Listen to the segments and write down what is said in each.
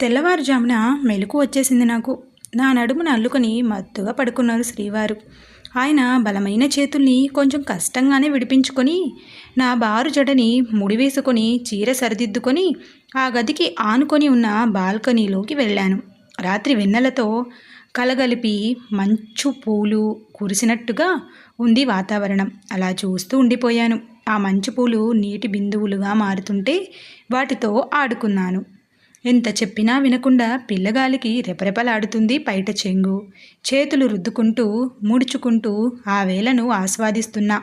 తెల్లవారుజామున మెలకు వచ్చేసింది నాకు. నా నడుమున అల్లుకొని మత్తుగా పడుకున్నారు శ్రీవారు. ఆయన బలమైన చేతుల్ని కొంచెం కష్టంగానే విడిపించుకొని నా బారు జడని ముడివేసుకొని చీర సరిదిద్దుకొని ఆ గదికి ఆనుకొని ఉన్న బాల్కనీలోకి వెళ్ళాను. రాత్రి వెన్నెలతో కలగలిపి మంచు పూలు కురిసినట్టుగా ఉంది వాతావరణం. అలా చూస్తూ ఉండిపోయాను. ఆ మంచు పూలు నీటి బిందువులుగా మారుతుంటే వాటితో ఆడుకున్నాను. ఎంత చెప్పినా వినకుండా పిల్లగాలికి రెపరెపలాడుతుంది పైట చెంగు. చేతులు రుద్దుకుంటూ ముడుచుకుంటూ ఆ వేలను ఆస్వాదిస్తున్నా.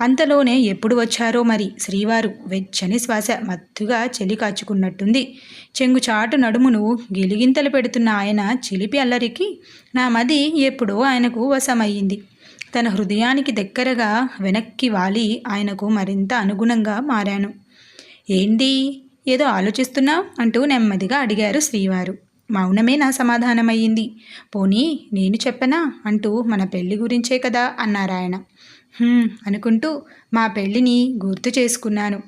అంతలోనే ఎప్పుడు వచ్చారో మరి శ్రీవారు వెచ్చని శ్వాస మత్తుగా చెలి కాచుకున్నట్టుంది. చెంగు చాటు నడుమును గిలిగింతలు పెడుతున్న ఆయన చిలిపి అల్లరికి నా మది ఎప్పుడో ఆయనకు వశమయ్యింది. తన హృదయానికి దగ్గరగా వెనక్కి వాలి ఆయనకు మరింత అనుగుణంగా మారాను. ఏంటి ఏదో ఆలోచిస్తున్నావు అంటూ నెమ్మదిగా అడిగారు శ్రీవారు. మౌనమే నా సమాధానమయ్యింది. పోనీ నేను చెప్పనా అంటూ మన పెళ్ళి గురించే కదా అన్నారాయణ అనుకుంటూ మా పెళ్ళిని గుర్తు చేసుకున్నాను.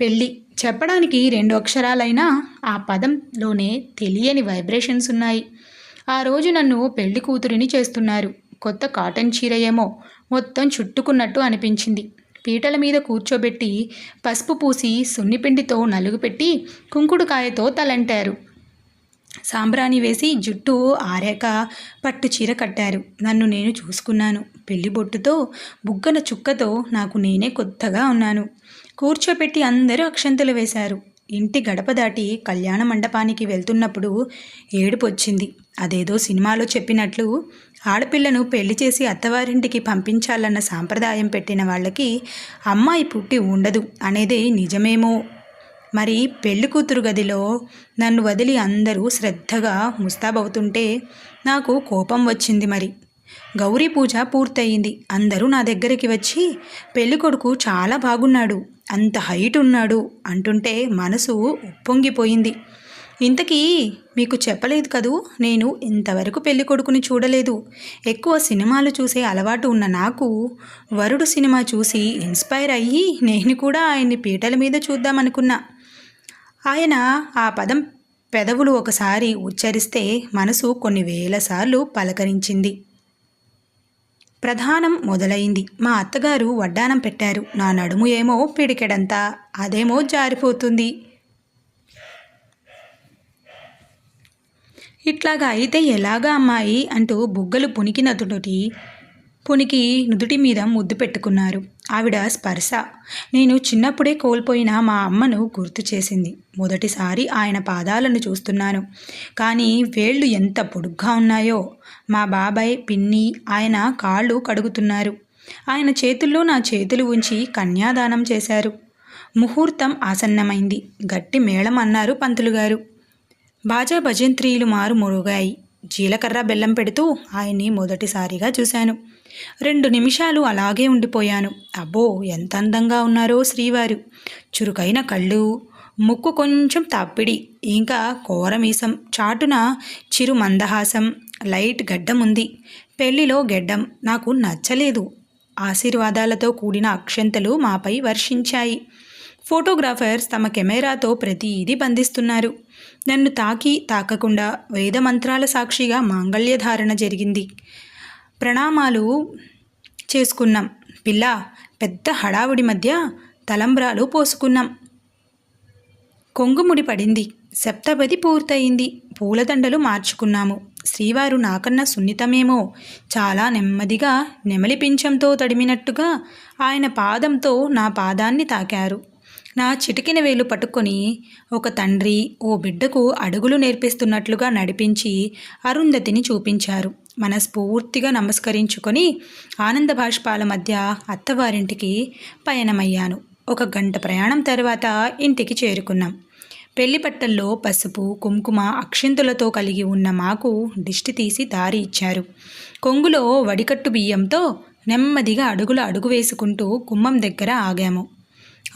పెళ్ళి చెప్పడానికి రెండు అక్షరాలైనా ఆ పదంలోనే తెలియని వైబ్రేషన్స్ ఉన్నాయి. ఆ రోజు నన్ను పెళ్ళి కూతురిని చేస్తున్నారు. కొత్త కాటన్ చీర ఏమో మొత్తం చుట్టుకున్నట్టు అనిపించింది. పీటల మీద కూర్చోబెట్టి పసుపు పూసి సున్నిపిండితో నలుగుపెట్టి కుంకుడుకాయతో తలంటారు. సాంబ్రాణి వేసి జుట్టు ఆరాక పట్టు చీర కట్టారు. నన్ను నేను చూసుకున్నాను. పెళ్ళి బొట్టుతో బుగ్గన చుక్కతో నాకు నేనే కొత్తగా ఉన్నాను. కూర్చోపెట్టి అందరూ అక్షంతలు వేశారు. ఇంటి గడప దాటి కళ్యాణ మండపానికి వెళ్తున్నప్పుడు ఏడుపు వచ్చింది అదేదో సినిమాలో చెప్పినట్లు ఆడపిల్లను పెళ్ళి చేసి అత్తవారింటికి పంపించాలన్న సాంప్రదాయం పెట్టిన వాళ్ళకి అమ్మాయి పుట్టి ఉండదు అనేది నిజమేమో. మరి పెళ్ళి కూతురు గదిలో నన్ను వదిలి అందరూ శ్రద్ధగా ముస్తాబవుతుంటే నాకు కోపం వచ్చింది మరి. గౌరీ పూజ పూర్తయింది. అందరూ నా దగ్గరికి వచ్చి పెళ్ళికొడుకు చాలా బాగున్నాడు అంత హైట్ ఉన్నాడు అంటుంటే మనసు ఉప్పొంగిపోయింది. ఇంతకీ మీకు చెప్పలేదు కదూ? నేను ఇంతవరకు పెళ్ళి కొడుకుని చూడలేదు. ఎక్కువ సినిమాలు చూసే అలవాటు ఉన్న నాకు వరుడు సినిమా చూసి ఇన్స్పైర్ అయ్యి నేను కూడా ఆయన్ని పీటల మీద చూద్దామనుకున్నా. ఆయన ఆ పదం పెదవులు ఒకసారి ఉచ్చరిస్తే మనసు కొన్ని వేల సార్లు పలకరించింది. ప్రధానం మొదలైంది. మా అత్తగారు వడ్డానం పెట్టారు. నా నడుము ఏమో పిడికెడంతా అదేమో జారిపోతుంది. ఇట్లాగా అయితే ఎలాగా అమ్మాయి అంటూ బుగ్గలు పునికి నదుటి పునికి నుదుటి మీద ముద్దు పెట్టుకున్నారు. ఆవిడ స్పర్శ. నేను చిన్నప్పుడే కోల్పోయిన మా అమ్మను గుర్తు చేసింది. మొదటిసారి ఆయన పాదాలను చూస్తున్నాను. కానీ వేళ్ళు ఎంత పొడుగ్గా ఉన్నాయో. మా బాబాయ్ పిన్ని ఆయన కాళ్ళు కడుగుతున్నారు. ఆయన చేతుల్లో నా చేతులు ఉంచి కన్యాదానం చేశారు. ముహూర్తం ఆసన్నమైంది. గట్టి మేళం అన్నారు పంతులుగారు. బాజా భజంత్రీలు మారు మొరుగాయి జీలకర్ర బెల్లం పెడుతూ ఆయన్ని మొదటిసారిగా చూశాను. రెండు నిమిషాలు అలాగే ఉండిపోయాను. అబ్బో ఎంత అందంగా ఉన్నారో శ్రీవారు. చురుకైన కళ్ళు ముక్కు కొంచెం తప్పిడి ఇంకా కోరమీసం చాటున చిరు మందహాసం లైట్ గడ్డం ఉంది. పెళ్ళిలో గెడ్డం నాకు నచ్చలేదు. ఆశీర్వాదాలతో కూడిన అక్షంతలు మాపై వర్షించాయి. ఫోటోగ్రాఫర్స్ తమ కెమెరాతో ప్రతిదీ బంధిస్తున్నారు. నన్ను తాకి తాకకుండా వేదమంత్రాల సాక్షిగా మాంగళ్యధారణ జరిగింది. ప్రణామాలు చేసుకున్నాం. పిల్ల పెద్ద హడావుడి మధ్య తలంబ్రాలు పోసుకున్నాం. కొంగుముడి పడింది. సప్తపది పూర్తయింది. పూలదండలు మార్చుకున్నాము. శ్రీవారు నాకన్నా సున్నితమేమో. చాలా నెమ్మదిగా నెమలి పింఛంతో తడిమినట్టుగా ఆయన పాదంతో నా పాదాన్ని తాకారు. నా చిటికిన వేలు పట్టుకొని ఒక తండ్రి ఓ బిడ్డకు అడుగులు నేర్పిస్తున్నట్లుగా నడిపించి అరుంధతిని చూపించారు. మనస్ఫూర్తిగా నమస్కరించుకొని ఆనంద భాష్పాల మధ్య అత్తవారింటికి పయనమయ్యాను. ఒక గంట ప్రయాణం తర్వాత ఇంటికి చేరుకున్నాం. పెళ్ళి పట్టల్లో పసుపు కుంకుమ అక్షింతులతో కలిగి ఉన్న మాకు దిష్టి తీసి దారి ఇచ్చారు. కొంగులో వడికట్టు బియ్యంతో నెమ్మదిగా అడుగులు అడుగు వేసుకుంటూ గుమ్మం దగ్గర ఆగాము.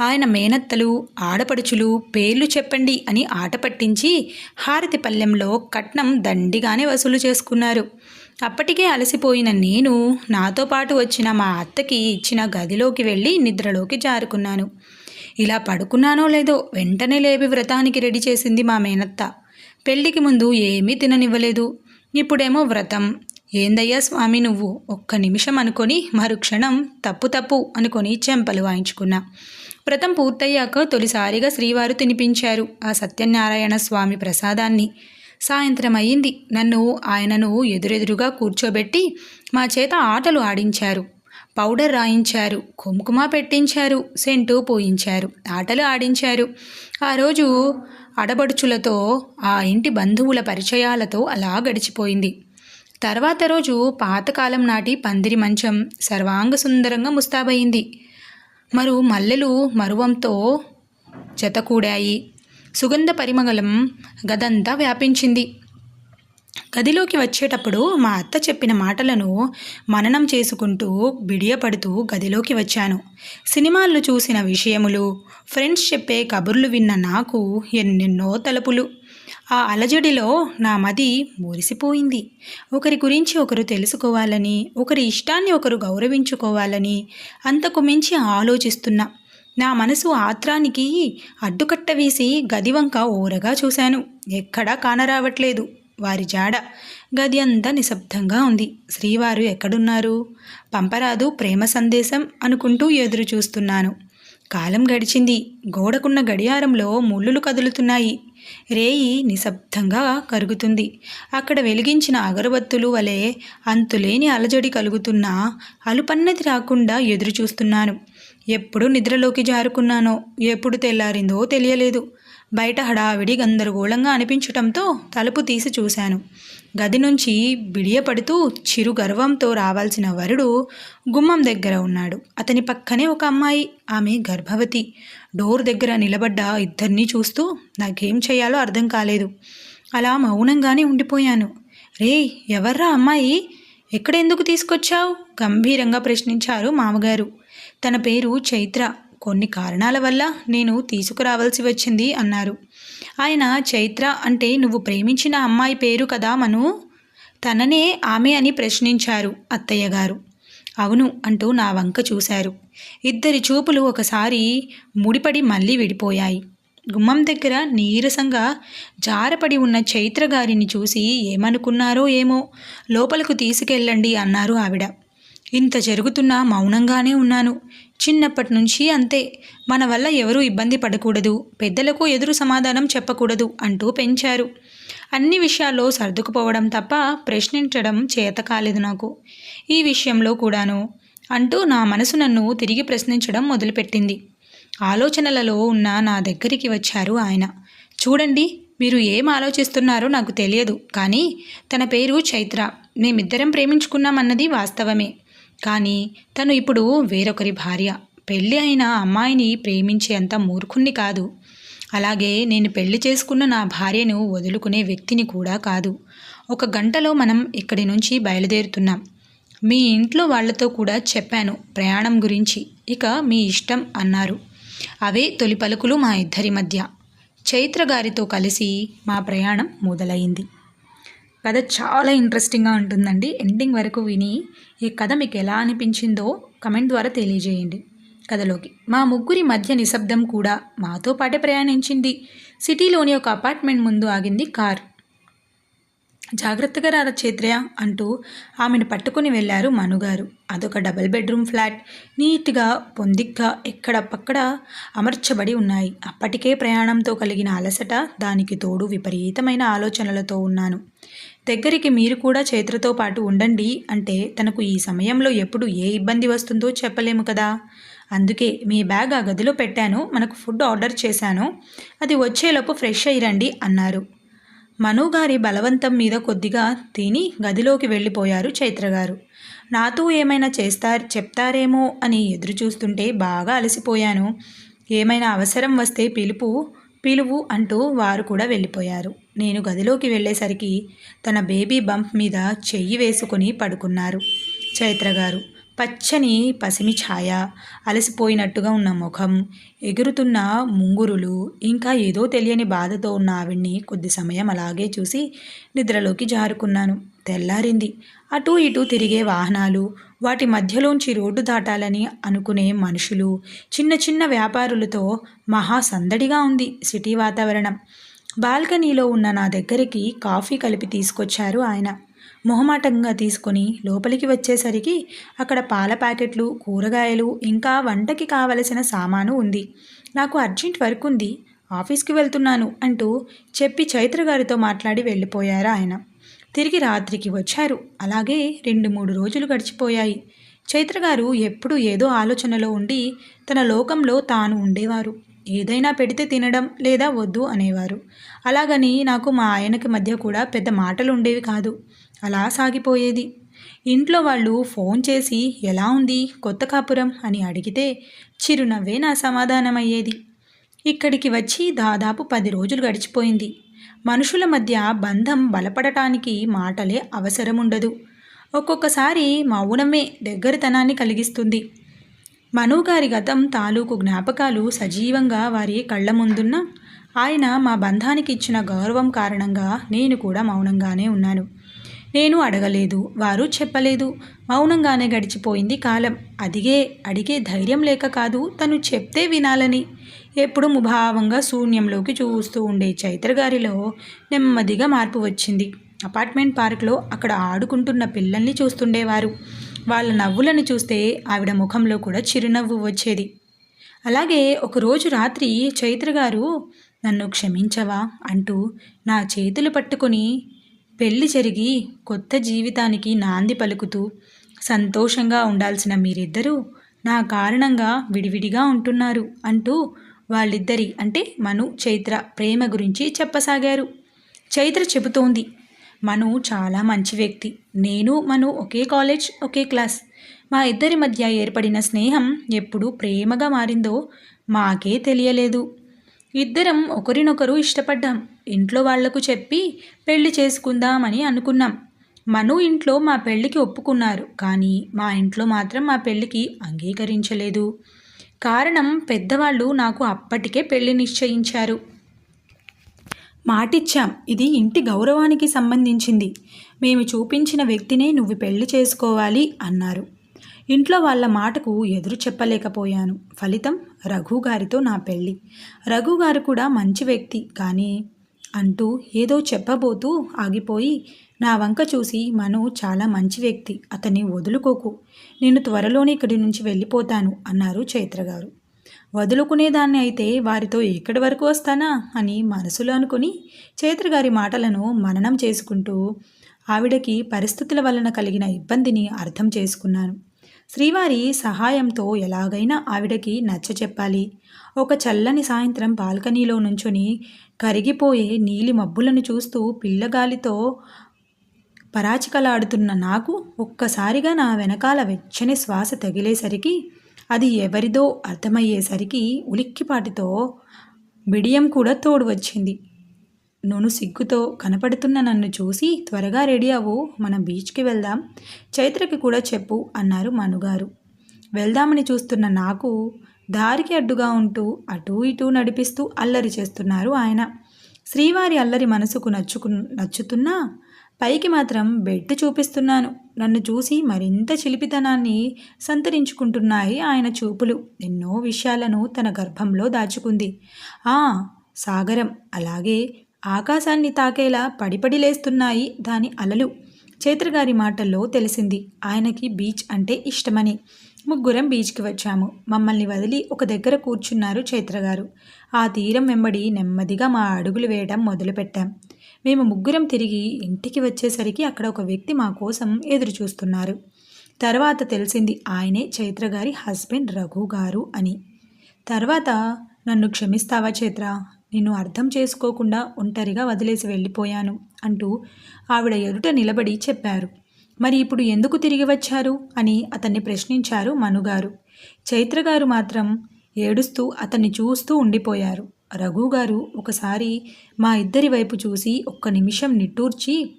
ఆయన మేనత్తలు ఆడపడుచులు పేర్లు చెప్పండి అని ఆట పట్టించి హారతి పల్లెంలో కట్నం దండిగానే వసూలు చేసుకున్నారు. అప్పటికే అలసిపోయిన నేను నాతో పాటు వచ్చిన మా అత్తకి ఇచ్చిన గదిలోకి వెళ్ళి నిద్రలోకి జారుకున్నాను. ఇలా పడుకున్నానో లేదో వెంటనే లేపి వ్రతానికి రెడీ చేసింది మా మేనత్త. పెళ్ళికి ముందు ఏమీ తిననివ్వలేదు. ఇప్పుడేమో వ్రతం. ఏందయ్యా స్వామి నువ్వు? ఒక్క నిమిషం అనుకొని మరుక్షణం తప్పు తప్పు అనుకొని చెంపలు వాయించుకున్నా. వ్రతం పూర్తయ్యాక తొలిసారిగా శ్రీవారు తినిపించారు ఆ సత్యనారాయణ స్వామి ప్రసాదాన్ని. సాయంత్రం అయ్యింది నన్ను ఆయనను ఎదురెదురుగా కూర్చోబెట్టి మా చేత ఆటలు ఆడించారు. పౌడర్ రాయించారు కుంకుమ పెట్టించారు సెంటు పోయించారు ఆటలు ఆడించారు. ఆ రోజు అడబడుచులతో ఆ ఇంటి బంధువుల పరిచయాలతో అలా గడిచిపోయింది. తర్వాత రోజు పాతకాలం నాటి పందిరి మంచం సర్వాంగ సుందరంగా ముస్తాబయింది. మరు మల్లెలు మరువంతో జతకూడాయి సుగంధ పరిమళం గదంతా వ్యాపించింది. గదిలోకి వచ్చేటప్పుడు మా అత్త చెప్పిన మాటలను మననం చేసుకుంటూ బిడియపడుతూ గదిలోకి వచ్చాను. సినిమాల్లో చూసిన విషయములు ఫ్రెండ్స్ చెప్పే కబుర్లు విన్న నాకు ఎన్నెన్నో తలుపులు. ఆ అలజడిలో నా మది మురిసిపోయింది. ఒకరి గురించి ఒకరు తెలుసుకోవాలని ఒకరి ఇష్టాన్ని ఒకరు గౌరవించుకోవాలని అంతకు మించి ఆలోచిస్తున్నా. నా మనసు ఆత్రానికి అడ్డుకట్ట వేసి గది వంక ఊరగా చూశాను. ఎక్కడా కానరావట్లేదు. వారి జాడ గది అంతా నిశ్శబ్దంగా ఉంది. శ్రీవారు ఎక్కడున్నారు? పంపరాదు ప్రేమ సందేశం అనుకుంటూ ఎదురు చూస్తున్నాను కాలం గడిచింది. గోడకున్న గడియారంలో ముళ్ళులు కదులుతున్నాయి. రేయి నిశ్శబ్దంగా కరుగుతుంది. అక్కడ వెలిగించిన అగరబత్తులు వలె అంతులేని అలజడి కలుగుతున్నా అలుపన్నది రాకుండా ఎదురు చూస్తున్నాను ఎప్పుడు నిద్రలోకి జారుకున్నానో ఎప్పుడు తెల్లారిందో తెలియలేదు. బయట హడావిడి గందరగోళంగా అనిపించటంతో తలుపు తీసి చూశాను. గది నుంచి బిడియపడుతూ చిరు గర్వంతో రావాల్సిన వరుడు గుమ్మం దగ్గర ఉన్నాడు. అతని పక్కనే ఒక అమ్మాయి ఆమె గర్భవతి. డోర్ దగ్గర నిలబడ్డ ఇద్దరినీ చూస్తూ నాకేం చేయాలో అర్థం కాలేదు. అలా మౌనంగానే ఉండిపోయాను. రే ఎవర్రా అమ్మాయి? ఎక్కడెందుకు తీసుకొచ్చావు? గంభీరంగా ప్రశ్నించారు మామగారు. తన పేరు చైత్ర. కొన్ని కారణాల వల్ల నేను తీసుకురావాల్సి వచ్చింది అన్నారు. ఆయన చైత్ర అంటే నువ్వు ప్రేమించిన అమ్మాయి పేరు కదా మను? తననే ఆమె అని ప్రశ్నించారు అత్తయ్య గారు. అవును అంటూ నా వంక చూశారు. ఇద్దరి చూపులు ఒకసారి ముడిపడి మళ్ళీ విడిపోయాయి. గుమ్మం దగ్గర నీరసంగా జారపడి ఉన్న చైత్ర గారిని చూసి ఏమనుకున్నారో ఏమో లోపలకు తీసుకెళ్ళండి అన్నారు ఆవిడ. ఇంత జరుగుతున్నా మౌనంగానే ఉన్నాను. చిన్నప్పటి నుంచి అంతే. మన వల్ల ఎవరూ ఇబ్బంది పడకూడదు. పెద్దలకు ఎదురు సమాధానం చెప్పకూడదు అంటూ పెంచారు. అన్ని విషయాల్లో సర్దుకుపోవడం తప్ప ప్రశ్నించడం చేత కాలేదు నాకు. ఈ విషయంలో కూడాను అంటూ నా మనసు నన్ను తిరిగి ప్రశ్నించడం మొదలుపెట్టింది. ఆలోచనలలో ఉన్న నా దగ్గరికి వచ్చారు ఆయన. చూడండి మీరు ఏం ఆలోచిస్తున్నారో నాకు తెలియదు. కానీ తన పేరు చైత్ర. మేమిద్దరం ప్రేమించుకున్నామన్నది వాస్తవమే. కానీ తను ఇప్పుడు వేరొకరి భార్య. పెళ్ళి అయిన అమ్మాయిని ప్రేమించేంత మూర్ఖుణ్ణి కాదు. అలాగే నేను పెళ్ళి చేసుకున్న నా భార్యను వదులుకునే వ్యక్తిని కూడా కాదు. ఒక గంటలో మనం ఇక్కడి నుంచి బయలుదేరుతున్నాం. మీ ఇంట్లో వాళ్ళతో కూడా చెప్పాను ప్రయాణం గురించి. ఇక మీ ఇష్టం అన్నారు. అవే తొలి పలుకులు మా ఇద్దరి మధ్య. చైత్ర గారితో కలిసి మా ప్రయాణం మొదలైంది. కథ చాలా ఇంట్రెస్టింగ్గా ఉంటుందండి. ఎండింగ్ వరకు విని ఈ కథ మీకు ఎలా అనిపించిందో కమెంట్ ద్వారా తెలియజేయండి. కథలోకి. మా ముగ్గురి మధ్య నిశ్శబ్దం కూడా మాతో పాటే ప్రయాణించింది. సిటీలోని ఒక అపార్ట్మెంట్ ముందు ఆగింది కార్. జాగ్రత్తగా రారా చైత్రయ అంటూ ఆమెను పట్టుకుని వెళ్ళారు మనుగారు అదొక డబుల్ బెడ్రూమ్ ఫ్లాట్ నీట్గా పొందిగ్గా ఎక్కడ పక్కడ అమర్చబడి ఉన్నాయి. అప్పటికే ప్రయాణంతో కలిగిన అలసట దానికి తోడు విపరీతమైన ఆలోచనలతో ఉన్నాను. దగ్గరికి మీరు కూడా చైత్రతో పాటు ఉండండి అంటే తనకు ఈ సమయంలో ఎప్పుడు ఏ ఇబ్బంది వస్తుందో చెప్పలేము కదా. అందుకే మీ బ్యాగ్ ఆ గదిలో పెట్టాను మనకు ఫుడ్ ఆర్డర్ చేశాను. అది వచ్చేలోపు ఫ్రెష్ అయ్యిరండి అన్నారు. మనుగారి బలవంతం మీద కొద్దిగా తిని గదిలోకి వెళ్ళిపోయారు చైత్రగారు. నాతో ఏమైనా చేస్తారు చెప్తారేమో అని ఎదురు చూస్తుంటే బాగా అలసిపోయాను. ఏమైనా అవసరం వస్తే పిలుపు పిలువు అంటూ వారు కూడా వెళ్ళిపోయారు. నేను గదిలోకి వెళ్ళేసరికి తన బేబీ బంప్ మీద చెయ్యి వేసుకుని పడుకున్నారు. చైత్ర గారు పచ్చని పసిమి ఛాయ అలసిపోయినట్టుగా ఉన్న ముఖం ఎగురుతున్న ముంగురులు ఇంకా ఏదో తెలియని బాధతో ఉన్న ఆవిడ్ని కొద్ది సమయం అలాగే చూసి నిద్రలోకి జారుకున్నాను. తెల్లారింది. అటూ ఇటూ తిరిగే వాహనాలు వాటి మధ్యలోంచి రోడ్డు దాటాలని అనుకునే మనుషులు చిన్న చిన్న వ్యాపారులతో మహా సందడిగా ఉంది సిటీ వాతావరణం. బాల్కనీలో ఉన్న నా దగ్గరికి కాఫీ కలిపి తీసుకొచ్చారు ఆయన. మొహమాటంగా తీసుకొని లోపలికి వచ్చేసరికి అక్కడ పాల ప్యాకెట్లు కూరగాయలు ఇంకా వంటకి కావలసిన సామాను ఉంది. నాకు అర్జెంట్ వర్క్ ఉంది ఆఫీస్కి వెళ్తున్నాను అంటూ చెప్పి చైత్ర గారితో మాట్లాడి వెళ్ళిపోయారు ఆయన. తిరిగి రాత్రికి వచ్చారు. అలాగే రెండు మూడు రోజులు గడిచిపోయాయి. చైత్ర గారు ఎప్పుడు ఏదో ఆలోచనలో ఉండి తన లోకంలో తాను ఉండేవారు. ఏదైనా పెడితే తినడం లేదా వద్దు అనేవారు. అలాగని నాకు మా ఆయనకి మధ్య కూడా పెద్ద మాటలు ఉండేవి కాదు. అలా సాగిపోయేది. ఇంట్లో వాళ్ళు ఫోన్ చేసి ఎలా ఉంది? కొత్త కాపురం? అని అడిగితే చిరునవ్వే నా సమాధానం అయ్యేది ఇక్కడికి వచ్చి దాదాపు పది రోజులు గడిచిపోయింది. మనుషుల మధ్య బంధం బలపడటానికి మాటలే అవసరం ఉండదు ఒక్కొక్కసారి మౌనమే దగ్గరతనాన్ని కలిగిస్తుంది. మనుగారి గతం తాలూకు జ్ఞాపకాలు సజీవంగా వారి కళ్ళ ముందున్న ఆయన మా బంధానికి ఇచ్చిన గౌరవం కారణంగా నేను కూడా మౌనంగానే ఉన్నాను. నేను అడగలేదు వారు చెప్పలేదు. మౌనంగానే గడిచిపోయింది కాలం. అదిగే అడిగే ధైర్యం లేక కాదు తను చెప్తే వినాలని. ఎప్పుడు ముభావంగా శూన్యంలోకి చూస్తూ ఉండే చైత్ర గారిలో నెమ్మదిగా మార్పు వచ్చింది. అపార్ట్మెంట్ పార్క్లో అక్కడ ఆడుకుంటున్న పిల్లల్ని చూస్తుండేవారు. వాళ్ళ నవ్వులను చూస్తే ఆవిడ ముఖంలో కూడా చిరునవ్వు వచ్చేది. అలాగే ఒకరోజు రాత్రి చైత్ర గారు నన్ను క్షమించవా? అంటూ నా చేతులు పట్టుకొని పెళ్ళి జరిగి కొత్త జీవితానికి నాంది పలుకుతూ సంతోషంగా ఉండాల్సిన మీరిద్దరూ నా కారణంగా విడివిడిగా ఉంటున్నారు అంటూ వాళ్ళిద్దరి అంటే మను చైత్ర ప్రేమ గురించి చెప్పసాగారు. చైత్ర చెబుతోంది మను చాలా మంచి వ్యక్తి. నేను మను ఒకే కాలేజ్ ఒకే క్లాస్. మా ఇద్దరి మధ్య ఏర్పడిన స్నేహం ఎప్పుడు ప్రేమగా మారిందో మాకే తెలియలేదు. ఇద్దరం ఒకరినొకరు ఇష్టపడ్డాం. ఇంట్లో వాళ్ళకు చెప్పి పెళ్ళి చేసుకుందామని అనుకున్నాం. మను ఇంట్లో మా పెళ్ళికి ఒప్పుకున్నారు. కానీ మా ఇంట్లో మాత్రం మా పెళ్ళికి అంగీకరించలేదు. కారణం పెద్దవాళ్ళు నాకు అప్పటికే పెళ్ళి నిశ్చయించారు. మాటిచ్చాం. ఇది ఇంటి గౌరవానికి సంబంధించింది. మేము చూపించిన వ్యక్తినే నువ్వు పెళ్ళి చేసుకోవాలి అన్నారు. ఇంట్లో వాళ్ళ మాటకు ఎదురు చెప్పలేకపోయాను. ఫలితం రఘు గారితో నా పెళ్ళి రఘు గారు కూడా మంచి వ్యక్తి. కానీ అంటూ ఏదో చెప్పబోతూ ఆగిపోయి నా వంక చూసి మను చాలా మంచి వ్యక్తి. అతన్ని వదులుకోకు. నేను త్వరలోనే ఇక్కడి నుంచి వెళ్ళిపోతాను అన్నారు చైత్ర గారు వదులుకునేదాన్ని అయితే వారితో ఎక్కడి వరకు వస్తానా అని మనసులో అనుకుని చైత్ర గారి మాటలను మననం చేసుకుంటూ ఆవిడకి పరిస్థితుల వలన కలిగిన ఇబ్బందిని అర్థం చేసుకున్నాను. శ్రీవారి సహాయంతో ఎలాగైనా ఆవిడకి నచ్చ చెప్పాలి. ఒక చల్లని సాయంత్రం బాల్కనీలో నుంచుని కరిగిపోయే నీలి మబ్బులను చూస్తూ పిల్లగాలితో పరాచికలాడుతున్న నాకు ఒక్కసారిగా నా వెనకాల వెచ్చని శ్వాస తగిలేసరికి అది ఎవరిదో అర్థమయ్యేసరికి ఉలిక్కిపాటితో బిడియం కూడా తోడు వచ్చింది. నూను సిగ్గుతో కనపడుతున్న నన్ను చూసి త్వరగా రెడీ అవ్వు మనం బీచ్కి వెళ్దాం. చైత్రకి కూడా చెప్పు అన్నారు మనుగారు. వెళ్దామని చూస్తున్న నాకు దారికి అడ్డుగా ఉంటూ అటూ ఇటూ నడిపిస్తూ అల్లరి చేస్తున్నారు ఆయన. శ్రీవారి అల్లరి మనసుకు నచ్చుకు నచ్చుతున్నా పైకి మాత్రం బెడ్ చూపిస్తున్నాను. నన్ను చూసి మరింత చిలిపితనాన్ని సంతరించుకుంటున్నాయి ఆయన చూపులు. ఎన్నో విషయాలను తన గర్భంలో దాచుకుంది. ఆ సాగరం. అలాగే ఆకాశాన్ని తాకేలా పడిపడి లేస్తున్నాయి దాని అలలు. చైత్రగారి మాటల్లో తెలిసింది. ఆయనకి బీచ్ అంటే ఇష్టమని. ముగ్గురం బీచ్కి వచ్చాము. మమ్మల్ని వదిలి ఒక దగ్గర కూర్చున్నారు చైత్రగారు ఆ తీరం వెంబడి నెమ్మదిగా మా అడుగులు వేయడం మొదలుపెట్టాం. మేము ముగ్గురం తిరిగి ఇంటికి వచ్చేసరికి అక్కడ ఒక వ్యక్తి మా కోసం ఎదురు చూస్తున్నారు తర్వాత తెలిసింది ఆయనే చైత్ర గారి హస్బెండ్ రఘు గారు అని. తర్వాత నన్ను క్షమిస్తావా చైత్ర? నిన్ను అర్థం చేసుకోకుండా ఒంటరిగా వదిలేసి వెళ్ళిపోయాను అంటూ ఆవిడ ఎదుట నిలబడి చెప్పారు. మరి ఇప్పుడు ఎందుకు తిరిగి వచ్చారు? అని అతన్ని ప్రశ్నించారు మనుగారు. చైత్ర గారు మాత్రం ఏడుస్తూ అతన్ని చూస్తూ ఉండిపోయారు. రఘు గారు ఒకసారి మా ఇద్దరి వైపు చూసి ఒక్క నిమిషం నిట్టూర్చి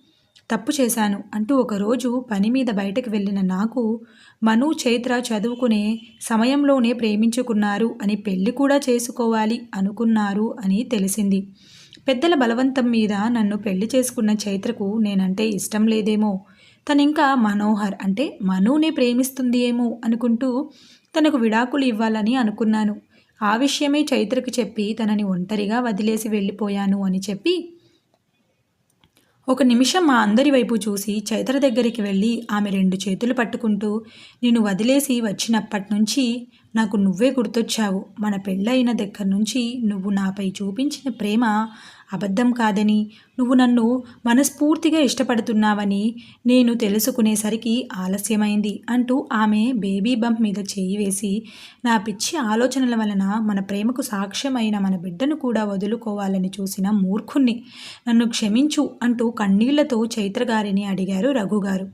తప్పు చేశాను అంటూ ఒకరోజు పని మీద బయటకు వెళ్ళిన నాకు మను చైత్ర చదువుకునే సమయంలోనే ప్రేమించుకున్నారు అని పెళ్ళి కూడా చేసుకోవాలి అనుకున్నారు అని తెలిసింది. పెద్దల బలవంతం మీద నన్ను పెళ్ళి చేసుకున్న చైత్రకు నేనంటే ఇష్టం లేదేమో. తనింకా మనోహర్ అంటే మనునే ప్రేమిస్తుంది ఏమో అనుకుంటూ తనకు విడాకులు ఇవ్వాలని అనుకున్నాను. ఆ విషయమే చైత్రకు చెప్పి తనని ఒంటరిగా వదిలేసి వెళ్ళిపోయాను అని చెప్పి ఒక నిమిషం మా అందరి వైపు చూసి చైత్ర దగ్గరికి వెళ్ళి ఆమె రెండు చేతులు పట్టుకుంటూ నేను వదిలేసి వచ్చినప్పటి నుంచి నాకు నువ్వే గుర్తొచ్చావు. మన పెళ్ళైన దగ్గర నుంచి నువ్వు నాపై చూపించిన ప్రేమ అబద్ధం కాదని నువ్వు నన్ను మనస్ఫూర్తిగా ఇష్టపడుతున్నావని నేను తెలుసుకునేసరికి ఆలస్యమైంది అంటూ ఆమె బేబీ బంప్ మీద చేయి వేసి నా పిచ్చి ఆలోచనల వలన మన ప్రేమకు సాక్ష్యమైన మన బిడ్డను కూడా వదులుకోవాలని చూసిన మూర్ఖుణ్ణి. నన్ను క్షమించు అంటూ కన్నీళ్ళతో చైత్రగారిని అడిగారు రఘుగారు.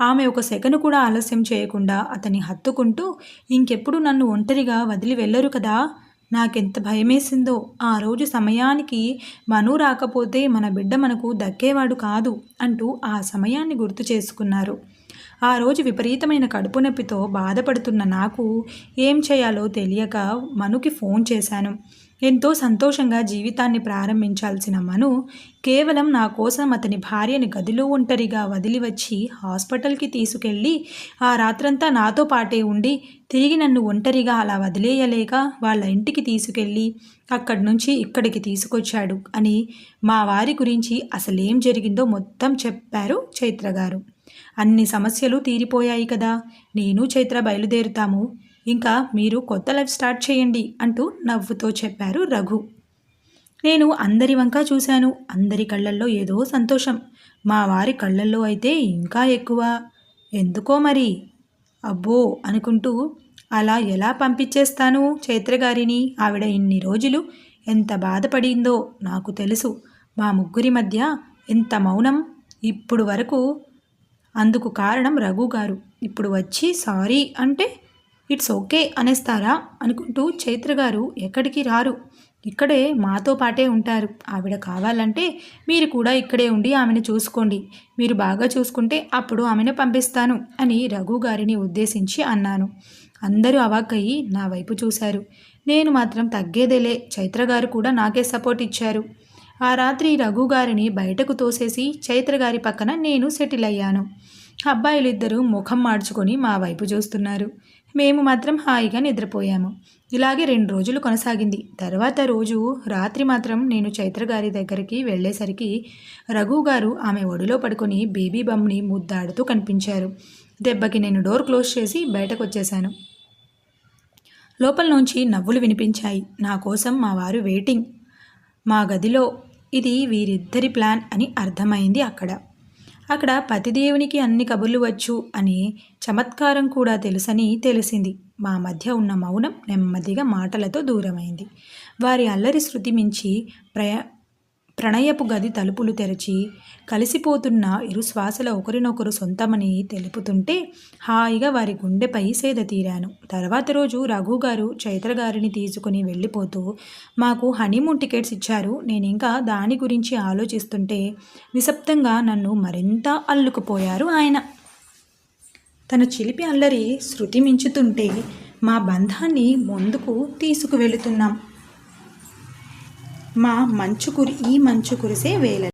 ఆమె ఒక సెకను కూడా ఆలస్యం చేయకుండా అతని హత్తుకుంటూ ఇంకెప్పుడు నన్ను ఒంటరిగా వదిలి వెళ్ళరు కదా? నాకెంత భయమేసిందో ఆ రోజు సమయానికి మను రాకపోతే మన బిడ్డ మనకు దక్కేవాడు కాదు అంటూ ఆ సమయాన్ని గుర్తు చేసుకున్నారు. ఆ రోజు విపరీతమైన కడుపు నొప్పితో బాధపడుతున్న నాకు ఏం చేయాలో తెలియక మనుకి ఫోన్ చేశాను. ఎంతో సంతోషంగా జీవితాన్ని ప్రారంభించాల్సిన మను కేవలం నా కోసం అతని భార్యని గదిలో ఒంటరిగా వదిలి వచ్చి హాస్పిటల్కి తీసుకెళ్ళి ఆ రాత్రంతా నాతో పాటే ఉండి తిరిగి నన్ను ఒంటరిగా అలా వదిలేయలేక వాళ్ళ ఇంటికి తీసుకెళ్ళి అక్కడి నుంచి ఇక్కడికి తీసుకొచ్చాడు అని మా వారి గురించి అసలేం జరిగిందో మొత్తం చెప్పారు చైత్ర గారు. అన్ని సమస్యలు తీరిపోయాయి కదా. నేను చైత్ర బయలుదేరుతాము. ఇంకా మీరు కొత్త లైఫ్ స్టార్ట్ చేయండి అంటూ నవ్వుతో చెప్పారు రఘు. నేను అందరి వంక చూశాను. అందరి కళ్ళల్లో ఏదో సంతోషం. మా వారి కళ్ళల్లో అయితే ఇంకా ఎక్కువ. ఎందుకో మరి? అబ్బో అనుకుంటూ అలా ఎలా పంపించేస్తాను చైత్రగారిని ఆవిడ ఇన్ని రోజులు ఎంత బాధపడిందో నాకు తెలుసు. మా ముగ్గురి మధ్య ఎంత మౌనం? ఇప్పుడు వరకు అందుకు కారణం రఘు గారు. ఇప్పుడు వచ్చి సారీ అంటే ఇట్స్ ఓకే అనేస్తారా? అనుకుంటూ చైత్ర గారు ఎక్కడికి రారు. ఇక్కడే మాతో పాటే ఉంటారు. ఆవిడ కావాలంటే మీరు కూడా ఇక్కడే ఉండి ఆమెను చూసుకోండి. మీరు బాగా చూసుకుంటే అప్పుడు ఆమెను పంపిస్తాను అని రఘు గారిని ఉద్దేశించి అన్నాను. అందరూ అవాక్కయ్యి నా వైపు చూశారు. నేను మాత్రం తగ్గేదేలే. చైత్ర గారు కూడా నాకే సపోర్ట్ ఇచ్చారు. ఆ రాత్రి రఘు గారిని బయటకు తోసేసి చైత్ర గారి పక్కన నేను సెటిల్ అయ్యాను. అబ్బాయిలిద్దరూ ముఖం మార్చుకొని మా వైపు చూస్తున్నారు. మేము మాత్రం హాయిగా నిద్రపోయాము. ఇలాగే రెండు రోజులు కొనసాగింది. తర్వాత రోజు రాత్రి మాత్రం నేను చైత్ర గారి దగ్గరికి వెళ్ళేసరికి రఘు గారు ఆమె ఒడిలో పడుకొని బేబీ బమ్ని ముద్దాడుతూ కనిపించారు. దెబ్బకి నేను డోర్ క్లోజ్ చేసి బయటకు వచ్చేశాను లోపల నుంచి నవ్వులు వినిపించాయి. నా కోసం మా వారు వెయిటింగ్. మా గదిలో ఇది వీరిద్దరి ప్లాన్ అని అర్థమైంది అక్కడ. అక్కడ పతిదేవునికి అన్ని కబుర్లు వచ్చు అని చమత్కారం కూడా తెలుసని తెలిసింది. మా మధ్య ఉన్న మౌనం నెమ్మదిగా మాటలతో దూరమైంది. వారి అల్లరి శృతి మించి ప్రయ ప్రణయపు గది తలుపులు తెరచి కలిసిపోతున్న ఇరు శ్వాసల ఒకరినొకరు సొంతమని తెలుపుతుంటే హాయిగా వారి గుండెపై సేద తీరాను. తర్వాత రోజు రఘు గారు చైత్ర గారిని తీసుకుని వెళ్ళిపోతూ మాకు హనీమూన్ టికెట్స్ ఇచ్చారు. నేను ఇంకా దాని గురించి ఆలోచిస్తుంటే నిశ్శబ్దంగా నన్ను మరింత అల్లుకుపోయారు ఆయన. తన చిలిపి అల్లరి శృతి మించుతుంటే మా బంధాన్ని ముందుకు తీసుకువెళుతున్నాం. మా మంచు కురి ఈ మంచు కురిసే వేళ.